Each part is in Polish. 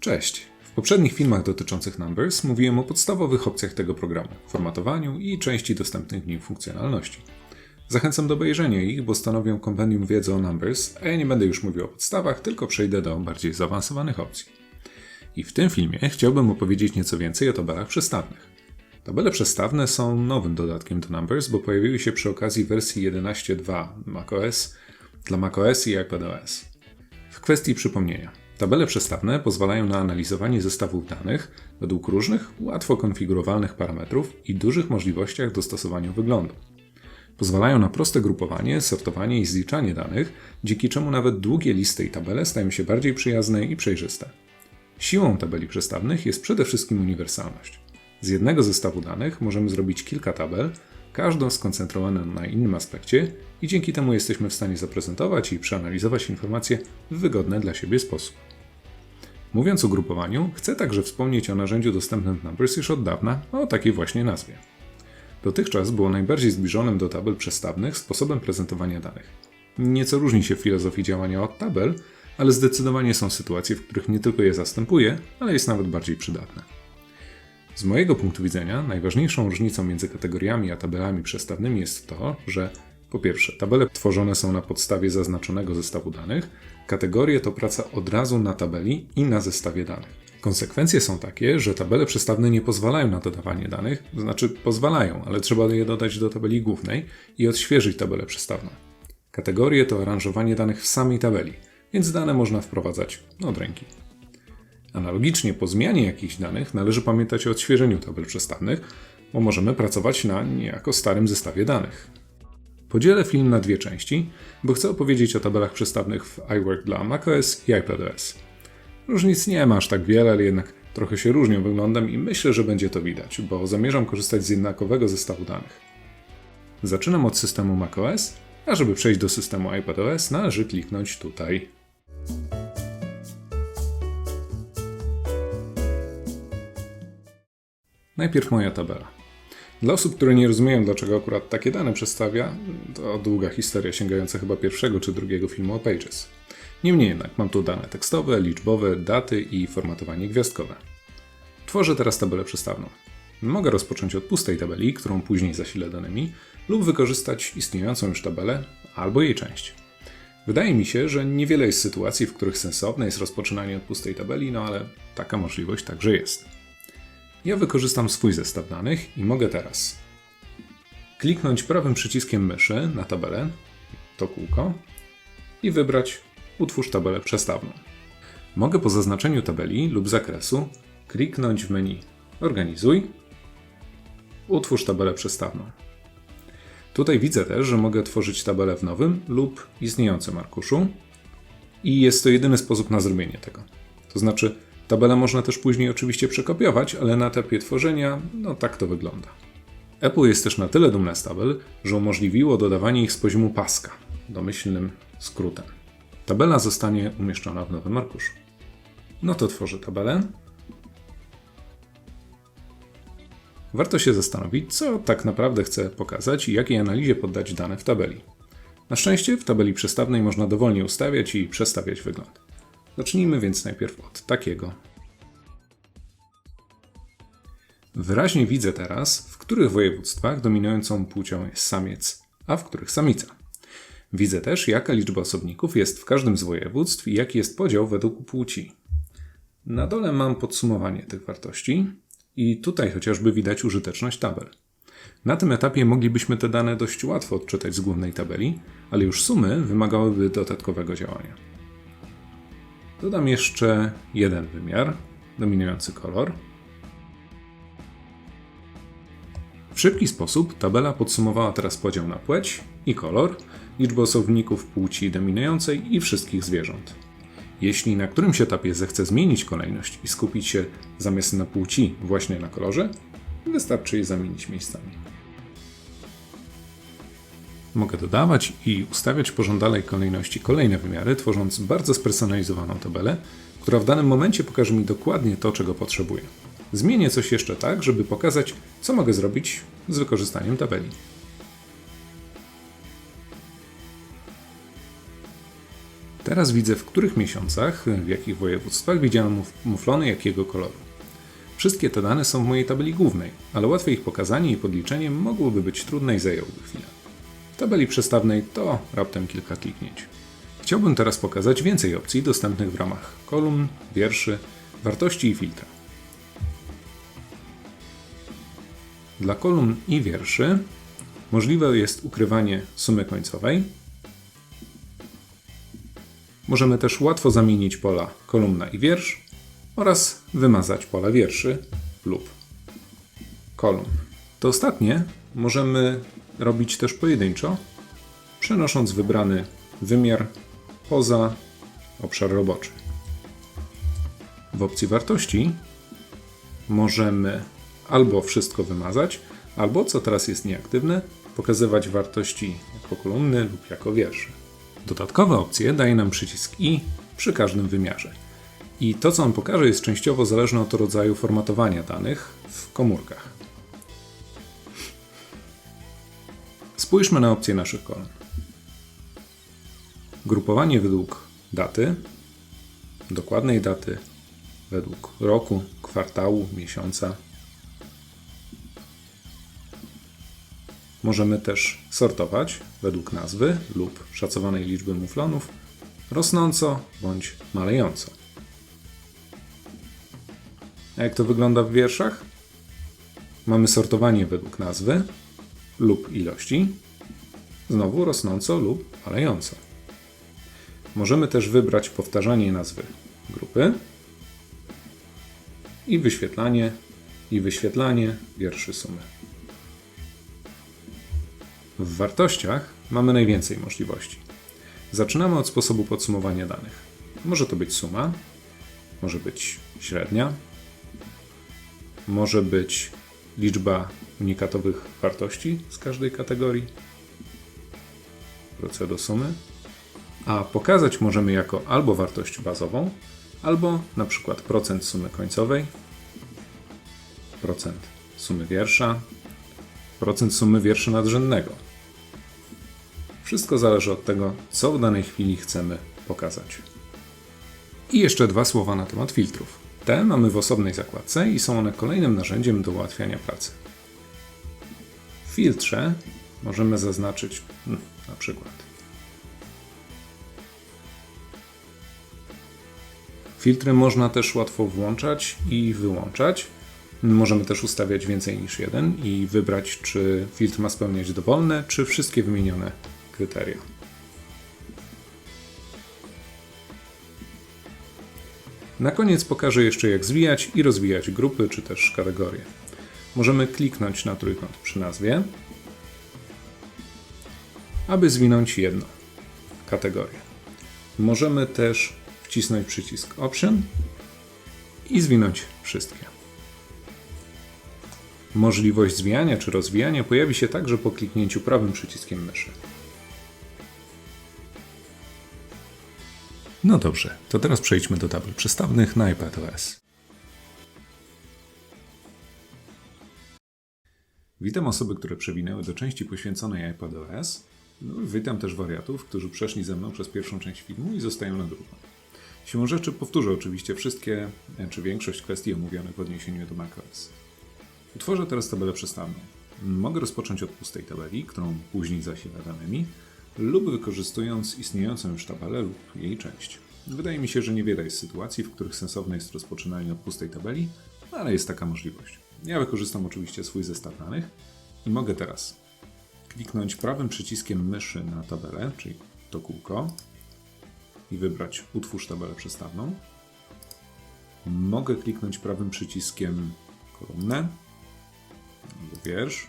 Cześć! W poprzednich filmach dotyczących Numbers mówiłem o podstawowych opcjach tego programu, formatowaniu i części dostępnych w nim funkcjonalności. Zachęcam do obejrzenia ich, bo stanowią kompendium wiedzy o Numbers, a ja nie będę już mówił o podstawach, tylko przejdę do bardziej zaawansowanych opcji. I w tym filmie chciałbym opowiedzieć nieco więcej o tabelach przestawnych. Tabele przestawne są nowym dodatkiem do Numbers, bo pojawiły się przy okazji wersji 11.2 macOS dla macOS i iPadOS. W kwestii przypomnienia. Tabele przestawne pozwalają na analizowanie zestawów danych według różnych, łatwo konfigurowalnych parametrów i dużych możliwościach dostosowania wyglądu. Pozwalają na proste grupowanie, sortowanie i zliczanie danych, dzięki czemu nawet długie listy i tabele stają się bardziej przyjazne i przejrzyste. Siłą tabeli przestawnych jest przede wszystkim uniwersalność. Z jednego zestawu danych możemy zrobić kilka tabel, każdą skoncentrowaną na innym aspekcie i dzięki temu jesteśmy w stanie zaprezentować i przeanalizować informacje w wygodny dla siebie sposób. Mówiąc o grupowaniu, chcę także wspomnieć o narzędziu dostępnym w Numbers już od dawna, o takiej właśnie nazwie. Dotychczas było najbardziej zbliżonym do tabel przestawnych sposobem prezentowania danych. Nieco różni się w filozofii działania od tabel, ale zdecydowanie są sytuacje, w których nie tylko je zastępuje, ale jest nawet bardziej przydatne. Z mojego punktu widzenia najważniejszą różnicą między kategoriami a tabelami przestawnymi jest to, że po pierwsze, tabele tworzone są na podstawie zaznaczonego zestawu danych, kategorie to praca od razu na tabeli i na zestawie danych. Konsekwencje są takie, że tabele przestawne nie pozwalają na dodawanie danych, to znaczy pozwalają, ale trzeba je dodać do tabeli głównej i odświeżyć tabelę przestawną. Kategorie to aranżowanie danych w samej tabeli, więc dane można wprowadzać od ręki. Analogicznie po zmianie jakichś danych należy pamiętać o odświeżeniu tabel przestawnych, bo możemy pracować na niejako starym zestawie danych. Podzielę film na dwie części, bo chcę opowiedzieć o tabelach przestawnych w iWork dla macOS i iPadOS. Różnic nie ma aż tak wiele, ale jednak trochę się różnią wyglądem i myślę, że będzie to widać, bo zamierzam korzystać z jednakowego zestawu danych. Zaczynam od systemu macOS, a żeby przejść do systemu iPadOS należy kliknąć tutaj. Najpierw moja tabela. Dla osób, które nie rozumieją, dlaczego akurat takie dane przedstawia, to długa historia sięgająca chyba pierwszego czy drugiego filmu o Pages. Niemniej jednak mam tu dane tekstowe, liczbowe, daty i formatowanie gwiazdkowe. Tworzę teraz tabelę przestawną. Mogę rozpocząć od pustej tabeli, którą później zasilę danymi, lub wykorzystać istniejącą już tabelę albo jej część. Wydaje mi się, że niewiele jest sytuacji, w których sensowne jest rozpoczynanie od pustej tabeli, no ale taka możliwość także jest. Ja wykorzystam swój zestaw danych i mogę teraz kliknąć prawym przyciskiem myszy na tabelę, to kółko, i wybrać Utwórz tabelę przestawną. Mogę po zaznaczeniu tabeli lub zakresu kliknąć w menu Organizuj, Utwórz tabelę przestawną. Tutaj widzę też, że mogę tworzyć tabelę w nowym lub istniejącym arkuszu i jest to jedyny sposób na zrobienie tego. To znaczy, tabelę można też później oczywiście przekopiować, ale na etapie tworzenia, no tak to wygląda. Apple jest też na tyle dumne z tabel, że umożliwiło dodawanie ich z poziomu paska, domyślnym skrótem. Tabela zostanie umieszczona w nowym arkuszu. No to tworzę tabelę. Warto się zastanowić, co tak naprawdę chcę pokazać i jakiej analizie poddać dane w tabeli. Na szczęście w tabeli przestawnej można dowolnie ustawiać i przestawiać wygląd. Zacznijmy więc najpierw od takiego. Wyraźnie widzę teraz, w których województwach dominującą płcią jest samiec, a w których samica. Widzę też, jaka liczba osobników jest w każdym z województw i jaki jest podział według płci. Na dole mam podsumowanie tych wartości i tutaj chociażby widać użyteczność tabel. Na tym etapie moglibyśmy te dane dość łatwo odczytać z głównej tabeli, ale już sumy wymagałyby dodatkowego działania. Dodam jeszcze jeden wymiar, dominujący kolor. W szybki sposób tabela podsumowała teraz podział na płeć i kolor, liczbę osobników płci dominującej i wszystkich zwierząt. Jeśli na którymś etapie zechce zmienić kolejność i skupić się zamiast na płci właśnie na kolorze, wystarczy je zamienić miejscami. Mogę dodawać i ustawiać w pożądanej kolejności kolejne wymiary, tworząc bardzo spersonalizowaną tabelę, która w danym momencie pokaże mi dokładnie to, czego potrzebuję. Zmienię coś jeszcze tak, żeby pokazać, co mogę zrobić z wykorzystaniem tabeli. Teraz widzę, w których miesiącach, w jakich województwach widziałem muf- muflony jakiego koloru. Wszystkie te dane są w mojej tabeli głównej, ale łatwe ich pokazanie i podliczenie mogłoby być trudne i zajęłoby chwilę. Tabeli przestawnej to raptem kilka kliknięć. Chciałbym teraz pokazać więcej opcji dostępnych w ramach kolumn, wierszy, wartości i filtra. Dla kolumn i wierszy możliwe jest ukrywanie sumy końcowej. Możemy też łatwo zamienić pola kolumna i wiersz oraz wymazać pola wierszy lub kolumn. To ostatnie możemy robić też pojedynczo, przenosząc wybrany wymiar poza obszar roboczy. W opcji wartości możemy albo wszystko wymazać, albo, co teraz jest nieaktywne, pokazywać wartości jako kolumny lub jako wiersze. Dodatkowe opcje daje nam przycisk i przy każdym wymiarze. I to, co on pokaże, jest częściowo zależne od rodzaju formatowania danych w komórkach. Spójrzmy na opcje naszych kolumn. Grupowanie według daty, dokładnej daty, według roku, kwartału, miesiąca. Możemy też sortować według nazwy lub szacowanej liczby muflonów, rosnąco bądź malejąco. A jak to wygląda w wierszach? Mamy sortowanie według nazwy lub ilości, znowu rosnąco lub malejąco. Możemy też wybrać powtarzanie nazwy grupy i wyświetlanie i wyświetlanie wierszy sumy. W wartościach mamy najwięcej możliwości. Zaczynamy od sposobu podsumowania danych. Może to być suma, może być średnia, może być liczba unikatowych wartości z każdej kategorii. Wrócę do sumy. A pokazać możemy jako albo wartość bazową, albo na przykład procent sumy końcowej, procent sumy wiersza, procent sumy wiersza nadrzędnego. Wszystko zależy od tego, co w danej chwili chcemy pokazać. I jeszcze dwa słowa na temat filtrów. Te mamy w osobnej zakładce i są one kolejnym narzędziem do ułatwiania pracy. W filtrze możemy zaznaczyć hmm, na przykład Filtry można też łatwo włączać i wyłączać. Możemy też ustawiać więcej niż jeden i wybrać, czy filtr ma spełniać dowolne, czy wszystkie wymienione kryteria. Na koniec pokażę jeszcze, jak zwijać i rozwijać grupy, czy też kategorie. Możemy kliknąć na trójkąt przy nazwie, aby zwinąć jedną kategorię. Możemy też wcisnąć przycisk Option i zwinąć wszystkie. Możliwość zwijania czy rozwijania pojawi się także po kliknięciu prawym przyciskiem myszy. No dobrze, to teraz przejdźmy do tabel przestawnych na iPadOS. Witam osoby, które przewinęły do części poświęconej iPadOS. No, witam też wariatów, którzy przeszli ze mną przez pierwszą część filmu i zostają na drugą. Siłą rzeczy powtórzę oczywiście wszystkie, czy większość kwestii omówionych w odniesieniu do macOS. Utworzę teraz tabelę przestawną. Mogę rozpocząć od pustej tabeli, którą później zasilę danymi, lub wykorzystując istniejącą już tabelę lub jej część. Wydaje mi się, że niewiele jest sytuacji, w których sensowne jest rozpoczynanie od pustej tabeli, ale jest taka możliwość. Ja wykorzystam oczywiście swój zestaw danych i mogę teraz kliknąć prawym przyciskiem myszy na tabelę, czyli to kółko, i wybrać Utwórz tabelę przestawną. Mogę kliknąć prawym przyciskiem kolumnę, albo wiersz,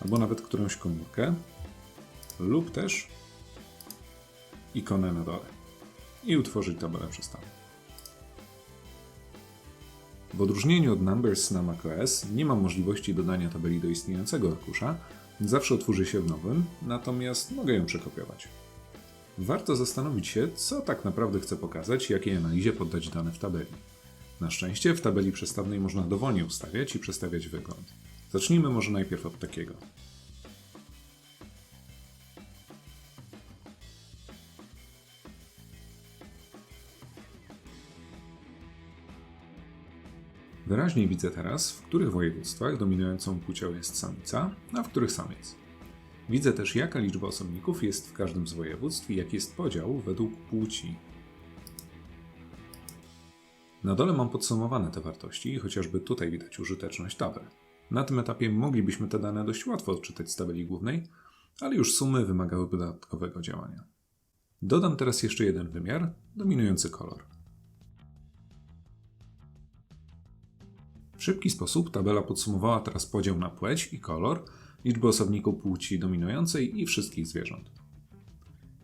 albo nawet którąś komórkę, lub też ikonę na dole i utworzyć tabelę przestawną. W odróżnieniu od Numbers na macOS nie mam możliwości dodania tabeli do istniejącego arkusza, zawsze otworzy się w nowym, natomiast mogę ją przekopiować. Warto zastanowić się, co tak naprawdę chcę pokazać i jakiej analizie poddać dane w tabeli. Na szczęście w tabeli przestawnej można dowolnie ustawiać i przestawiać wygląd. Zacznijmy może najpierw od takiego. Wyraźnie widzę teraz, w których województwach dominującą płcią jest samica, a w których samiec. Widzę też, jaka liczba osobników jest w każdym z województw i jaki jest podział według płci. Na dole mam podsumowane te wartości chociażby tutaj widać użyteczność tabel. Na tym etapie moglibyśmy te dane dość łatwo odczytać z tabeli głównej, ale już sumy wymagałyby dodatkowego działania. Dodam teraz jeszcze jeden wymiar, dominujący kolor. Szybki sposób tabela podsumowała teraz podział na płeć i kolor, liczbę osobników płci dominującej i wszystkich zwierząt.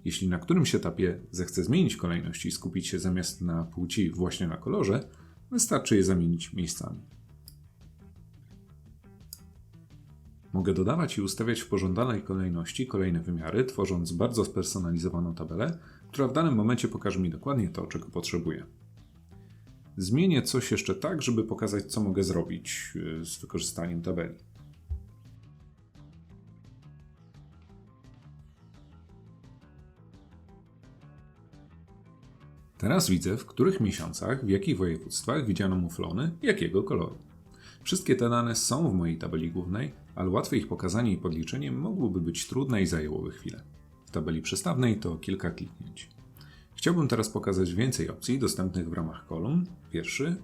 Jeśli na którymś etapie zechcę zmienić kolejność i skupić się zamiast na płci właśnie na kolorze, wystarczy je zamienić miejscami. Mogę dodawać i ustawiać w pożądanej kolejności kolejne wymiary, tworząc bardzo spersonalizowaną tabelę, która w danym momencie pokaże mi dokładnie to, czego potrzebuję. Zmienię coś jeszcze tak, żeby pokazać, co mogę zrobić yy, z wykorzystaniem tabeli. Teraz widzę, w których miesiącach, w jakich województwach widziano muflony, jakiego koloru. Wszystkie te dane są w mojej tabeli głównej, ale łatwe ich pokazanie i podliczenie mogłoby być trudne i zajęłoby chwilę. W tabeli przestawnej to kilka kliknięć. Chciałbym teraz pokazać więcej opcji dostępnych w ramach kolumn, wierszy,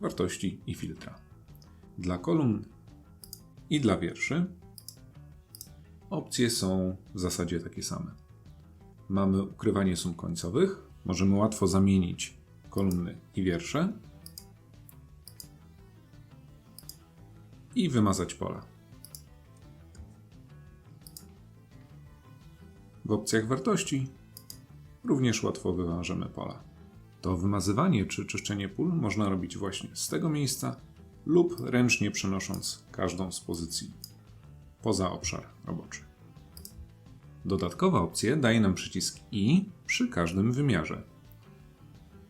wartości i filtra. Dla kolumn i dla wierszy opcje są w zasadzie takie same. Mamy ukrywanie sum końcowych, możemy łatwo zamienić kolumny i wiersze i wymazać pola. W opcjach wartości również łatwo wyważemy pola. To wymazywanie czy czyszczenie pól można robić właśnie z tego miejsca lub ręcznie przenosząc każdą z pozycji poza obszar roboczy. Dodatkowa opcja daje nam przycisk I przy każdym wymiarze.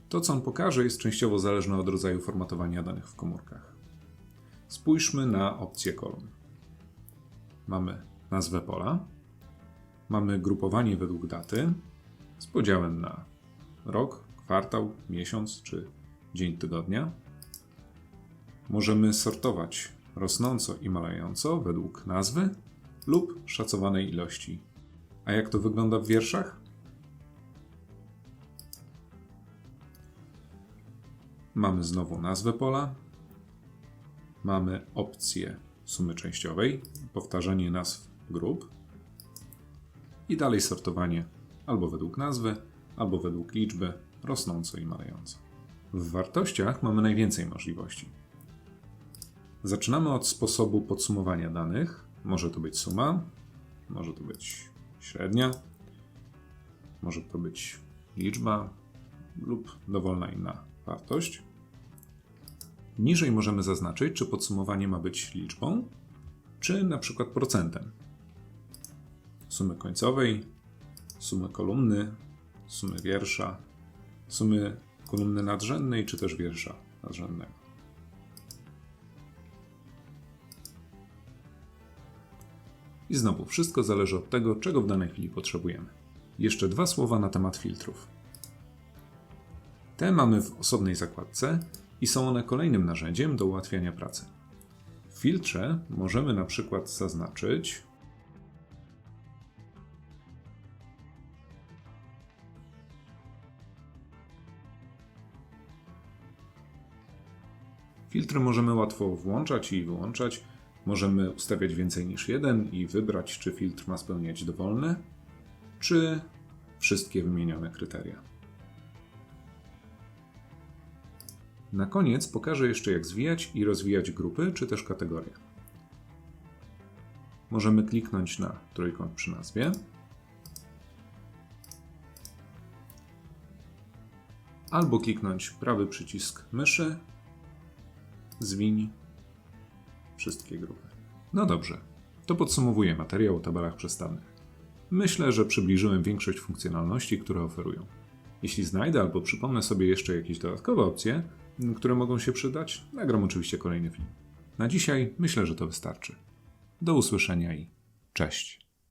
To, co on pokaże, jest częściowo zależne od rodzaju formatowania danych w komórkach. Spójrzmy na opcję kolumn. Mamy nazwę pola, mamy grupowanie według daty z podziałem na rok, kwartał, miesiąc czy dzień tygodnia. Możemy sortować rosnąco i malejąco według nazwy lub szacowanej ilości. A jak to wygląda w wierszach? Mamy znowu nazwę pola, mamy opcję sumy częściowej, powtarzanie nazw grup i dalej sortowanie albo według nazwy, albo według liczby, rosnąco i malejąco. W wartościach mamy najwięcej możliwości. Zaczynamy od sposobu podsumowania danych. Może to być suma, może to być średnia, może to być liczba lub dowolna inna wartość. Niżej możemy zaznaczyć, czy podsumowanie ma być liczbą, czy na przykład procentem. Sumy końcowej, sumy kolumny, sumy wiersza, sumy kolumny nadrzędnej, czy też wiersza nadrzędnego. I znowu, wszystko zależy od tego, czego w danej chwili potrzebujemy. Jeszcze dwa słowa na temat filtrów. Te mamy w osobnej zakładce i są one kolejnym narzędziem do ułatwiania pracy. W filtrze możemy na przykład zaznaczyć Filtry możemy łatwo włączać i wyłączać. Możemy ustawiać więcej niż jeden i wybrać, czy filtr ma spełniać dowolne, czy wszystkie wymienione kryteria. Na koniec pokażę jeszcze, jak zwijać i rozwijać grupy, czy też kategorie. Możemy kliknąć na trójkąt przy nazwie. Albo kliknąć prawy przycisk myszy, zwiń wszystkie grupy. No dobrze, to podsumowuję materiał o tabelach przestawnych. Myślę, że przybliżyłem większość funkcjonalności, które oferują. Jeśli znajdę albo przypomnę sobie jeszcze jakieś dodatkowe opcje, które mogą się przydać, nagram oczywiście kolejny film. Na dzisiaj myślę, że to wystarczy. Do usłyszenia i cześć.